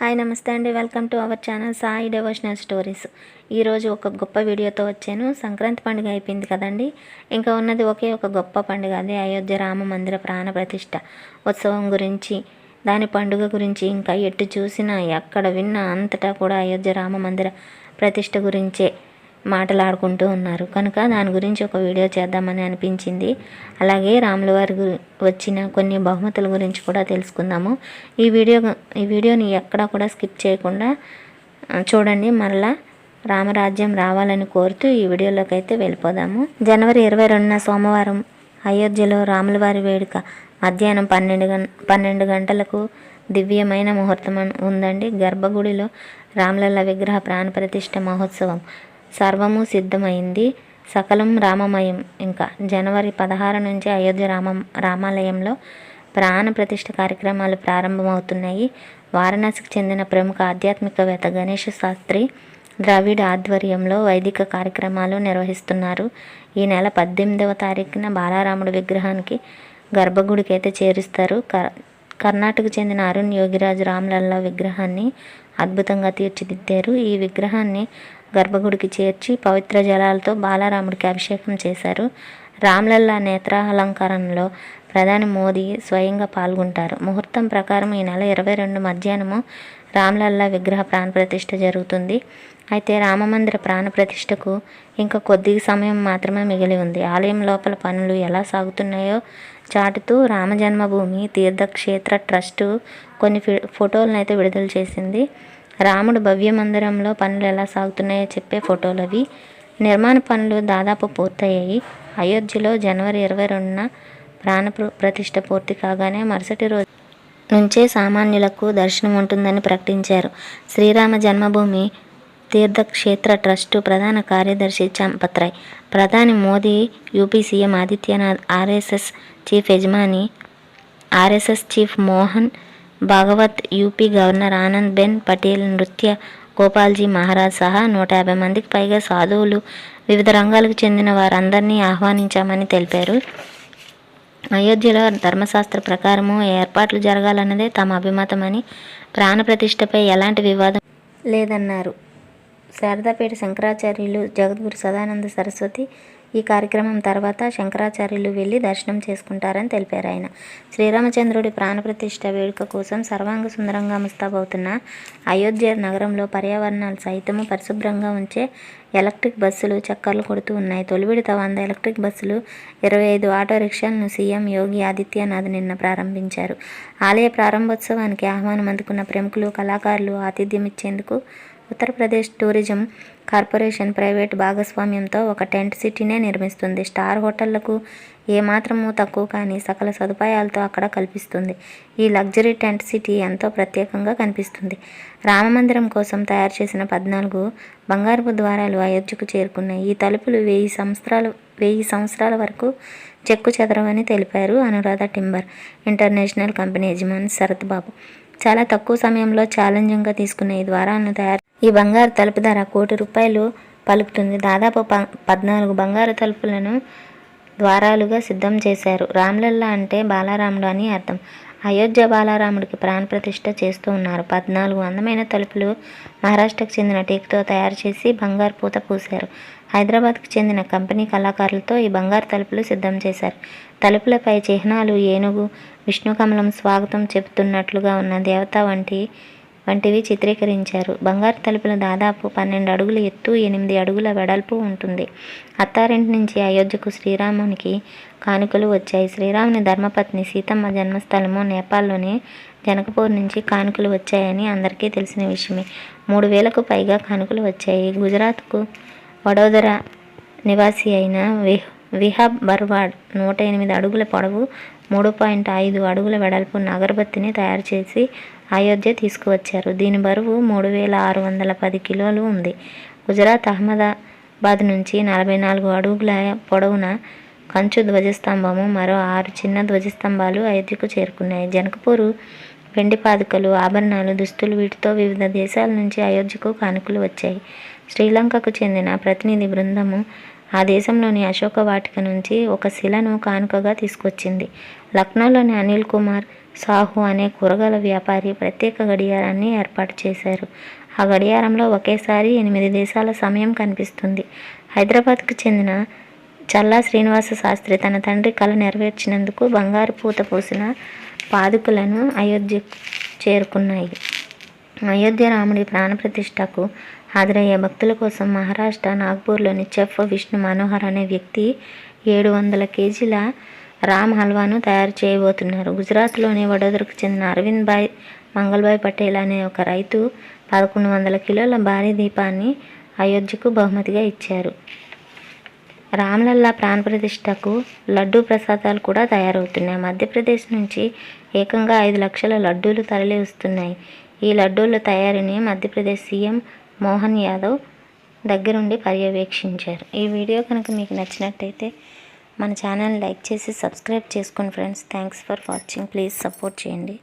Hi నమస్తే అండి. Welcome to our channel Sai devotional stories. ఈరోజు ఒక గొప్ప వీడియోతో వచ్చాను. సంక్రాంతి పండుగ అయిపోయింది కదండి. ఇంకా ఉన్నది ఒకే ఒక గొప్ప పండుగ అదే అయోధ్య రామ మందిర ప్రాణ ప్రతిష్ట ఉత్సవం గురించి దాని పండుగ గురించి ఇంకా ఎటు చూసినా ఎక్కడ విన్నా అంతటా కూడా అయోధ్య రామ మందిర ప్రతిష్ట గురించే మాటలాడుకుంటూ ఉన్నారు. కనుక దాని గురించి ఒక వీడియో చేద్దామని అనిపించింది. అలాగే రాముల వారి వచ్చిన కొన్ని బహుమతుల గురించి కూడా తెలుసుకుందాము. ఈ వీడియో ఈ వీడియోని ఎక్కడా కూడా స్కిప్ చేయకుండా చూడండి. మరలా రామరాజ్యం రావాలని కోరుతూ ఈ వీడియోలోకి అయితే వెళ్ళిపోదాము. జనవరి ఇరవై రెండున సోమవారం అయోధ్యలో రాములవారి వేడుక. మధ్యాహ్నం పన్నెండు గం పన్నెండు గంటలకు దివ్యమైన ముహూర్తం ఉందండి. గర్భగుడిలో రామలల్ల విగ్రహ ప్రాణప్రతిష్ఠ మహోత్సవం. సర్వము సిద్ధమైంది. సకలం రామమయం. ఇంకా జనవరి పదహారు నుంచి అయోధ్య రామ రామాలయంలో ప్రాణ ప్రతిష్ఠ కార్యక్రమాలు ప్రారంభమవుతున్నాయి. వారణాసికి చెందిన ప్రముఖ ఆధ్యాత్మికవేత్త గణేష్ శాస్త్రి ద్రవిడ్ ఆధ్వర్యంలో వైదిక కార్యక్రమాలు నిర్వహిస్తున్నారు. ఈ నెల పద్దెనిమిదవ తారీఖున బాలారాముడి విగ్రహానికి గర్భగుడికి అయితే చేరుస్తారు. కర్ణాటక చెందిన అరుణ్ యోగిరాజు రామ్లల్లా విగ్రహాన్ని అద్భుతంగా తీర్చిదిద్దారు. ఈ విగ్రహాన్ని గర్భగుడికి చేర్చి పవిత్ర జలాలతో బాలరాముడికి అభిషేకం చేశారు. రామ్లల్లా నేత్రాలంకరణలో ప్రధాని మోదీ స్వయంగా పాల్గొంటారు. ముహూర్తం ప్రకారం ఈ నెల ఇరవై రెండు మధ్యాహ్నము రామ్లల్లా విగ్రహ ప్రాణప్రతిష్ఠ జరుగుతుంది. అయితే రామమందిర ప్రాణప్రతిష్ఠకు ఇంకా కొద్ది సమయం మాత్రమే మిగిలి ఉంది. ఆలయం లోపల పనులు ఎలా సాగుతున్నాయో చాటుతూ రామ జన్మభూమి తీర్థక్షేత్ర ట్రస్టు కొన్ని ఫి- ఫోటోలను అయితే విడుదల చేసింది. రాముడు భవ్య మందిరంలో పనులు ఎలా సాగుతున్నాయో చెప్పే ఫోటోలు అవి. నిర్మాణ పనులు దాదాపు పూర్తయ్యాయి. అయోధ్యలో జనవరి ఇరవై రెండున ప్రాణ ప్రతిష్ట పూర్తి కాగానే మరుసటి రోజు నుంచే సామాన్యులకు దర్శనం ఉంటుందని ప్రకటించారు. శ్రీరామ జన్మభూమి తీర్థక్షేత్ర ట్రస్టు ప్రధాన కార్యదర్శి చంపత్రాయ్ ప్రధాని Modi UP CM Adityanath RSS chief యజమాని RSS chief Mohan Bhagwat UP governor Anandiben Patel Nritya Gopal ji Maharaj సహా నూట యాభై మందికి పైగా సాధువులు వివిధ రంగాలకు చెందిన వారందరినీ ఆహ్వానించామని తెలిపారు. అయోధ్యలో ధర్మశాస్త్ర ప్రకారము ఏర్పాట్లు జరగాలన్నదే తమ అభిమతమని ప్రాణప్రతిష్టపై ఎలాంటి వివాదం లేదన్నారు. శారదాపేట శంకరాచార్యులు జగద్గురు సదానంద సరస్వతి ఈ కార్యక్రమం తర్వాత శంకరాచార్యులు వెళ్ళి దర్శనం చేసుకుంటారని తెలిపారు ఆయన. శ్రీరామచంద్రుడి ప్రాణప్రతిష్ఠ వేడుక కోసం సర్వాంగ సుందరంగా ముస్తాబవుతున్న అయోధ్య నగరంలో పర్యావరణాలు సైతము పరిశుభ్రంగా ఉంచే ఎలక్ట్రిక్ బస్సులు చక్కర్లు కొడుతూ ఉన్నాయి. తొలి విడత వంద ఎలక్ట్రిక్ బస్సులు ఇరవై ఐదు ఆటో రిక్షాలను సీఎం యోగి ఆదిత్యనాథ్ నిన్న ప్రారంభించారు. ఆలయ ప్రారంభోత్సవానికి ఆహ్వానం అందుకున్న ప్రముఖులు కళాకారులు ఆతిథ్యం ఇచ్చేందుకు ఉత్తరప్రదేశ్ టూరిజం కార్పొరేషన్ ప్రైవేట్ భాగస్వామ్యంతో ఒక టెంట్ సిటీనే నిర్మిస్తుంది. స్టార్ హోటళ్ళకు ఏమాత్రమూ తక్కువ కానీ సకల సదుపాయాలతో అక్కడ కల్పిస్తుంది. ఈ లగ్జరీ టెంట్ సిటీ ఎంతో ప్రత్యేకంగా కనిపిస్తుంది. రామమందిరం కోసం తయారు చేసిన పద్నాలుగు బంగారపు ద్వారాలు అయోధ్యకు చేరుకున్నాయి. ఈ తలుపులు వెయ్యి సంవత్సరాలు వెయ్యి సంవత్సరాల వరకు చెక్కు చెదరవని తెలిపారు అనురాధ టింబర్ ఇంటర్నేషనల్ కంపెనీ యజమాని శరత్ బాబు. చాలా తక్కువ సమయంలో ఛాలెంజింగ్గా తీసుకున్న ఈ ద్వారాలను తయారు ఈ బంగారు తలుపు ధర కోటి రూపాయలు పలుకుతుంది. దాదాపు ప పద్నాలుగు బంగారు తలుపులను ద్వారాలుగా సిద్ధం చేశారు. రామ్లల్లా అంటే బాలారాముడు అని అర్థం. అయోధ్య బాలారాముడికి ప్రాణప్రతిష్ఠ చేస్తూ ఉన్నారు. పద్నాలుగు అందమైన తలుపులు మహారాష్ట్రకు చెందిన టేకుతో తయారు చేసి బంగారు పూత పూశారు. హైదరాబాద్కు చెందిన కంపెనీ కళాకారులతో ఈ బంగారు తలుపులు సిద్ధం చేశారు. తలుపులపై చిహ్నాలు ఏనుగు విష్ణుకమలం స్వాగతం చెబుతున్నట్లుగా ఉన్న దేవత వంటి వంటివి చిత్రీకరించారు. బంగారు తలుపులు దాదాపు పన్నెండు అడుగుల ఎత్తు ఎనిమిది అడుగుల వెడల్పు ఉంటుంది. అత్తారింటి నుంచి అయోధ్యకు శ్రీరామునికి కానుకలు వచ్చాయి. శ్రీరాముని ధర్మపత్ని సీతమ్మ జన్మస్థలము నేపాల్లోని జనకపూర్ నుంచి కానుకలు వచ్చాయని అందరికీ తెలిసిన విషయమే. మూడు వేలకు పైగా కానుకలు వచ్చాయి. గుజరాత్కు వడోదర నివాసి అయిన విహ్ విహాబ్ బర్వాడ్ నూట ఎనిమిది అడుగుల పొడవు మూడు పాయింట్ ఐదు అడుగుల వెడల్పు అగరబత్తిని తయారు చేసి అయోధ్య తీసుకువచ్చారు. దీని బరువు మూడు వేల ఆరు వందల పది కిలోలు ఉంది. గుజరాత్ అహ్మదాబాద్ నుంచి నలభై నాలుగు అడుగుల పొడవున కంచు ధ్వజస్తంభము మరో ఆరు చిన్న ధ్వజస్తంభాలు అయోధ్యకు చేరుకున్నాయి. జనకపూరు వెండి పాదుకలు ఆభరణాలు దుస్తులు వీటితో వివిధ దేశాల నుంచి అయోధ్యకు కానుకలు వచ్చాయి. శ్రీలంకకు చెందిన ప్రతినిధి బృందము ఆ దేశంలోని అశోక వాటిక నుంచి ఒక శిలను కానుకగా తీసుకొచ్చింది. లక్నోలోని అనిల్ కుమార్ సాహు అనే కూరగాయల వ్యాపారి ప్రత్యేక గడియారాన్ని ఏర్పాటు చేశారు. ఆ గడియారంలో ఒకేసారి ఎనిమిది దేశాల సమయం కనిపిస్తుంది. హైదరాబాద్కు చెందిన చల్లా శ్రీనివాస శాస్త్రి తన తండ్రి కళ నెరవేర్చినందుకు బంగారు పూత పూసిన పాదుకులను అయోధ్య చేరుకున్నాయి. అయోధ్య రాముడి ప్రాణప్రతిష్టకు హాజరయ్యే భక్తుల కోసం మహారాష్ట్ర నాగ్పూర్లోని చెఫ్ విష్ణు మనోహర్ అనే వ్యక్తి ఏడు వందల కేజీల రామ్ హల్వాను తయారు చేయబోతున్నారు. గుజరాత్లోని వడోదరకు చెందిన అరవింద్ భాయ్ మంగళభాయ్ పటేల్ అనే ఒక రైతు పదకొండు వందల కిలోల భారీ దీపాన్ని అయోధ్యకు బహుమతిగా ఇచ్చారు. రామ్లల్లా ప్రాణప్రతిష్టకు లడ్డూ ప్రసాదాలు కూడా తయారవుతున్నాయి. మధ్యప్రదేశ్ నుంచి ఏకంగా ఐదు లక్షల లడ్డూలు తరలి వస్తున్నాయి ఈ లడ్డూల తయారీని మధ్యప్రదేశ్ సీఎం మోహన్ యాదవ్ దగ్గరుండి పర్యవేక్షించారు. ఈ వీడియో కనుక మీకు నచ్చినట్టయితే మన ఛానల్ లైక్ చేసి సబ్స్క్రైబ్ చేసుకోండి friends thanks for watching. Please support చేయండి.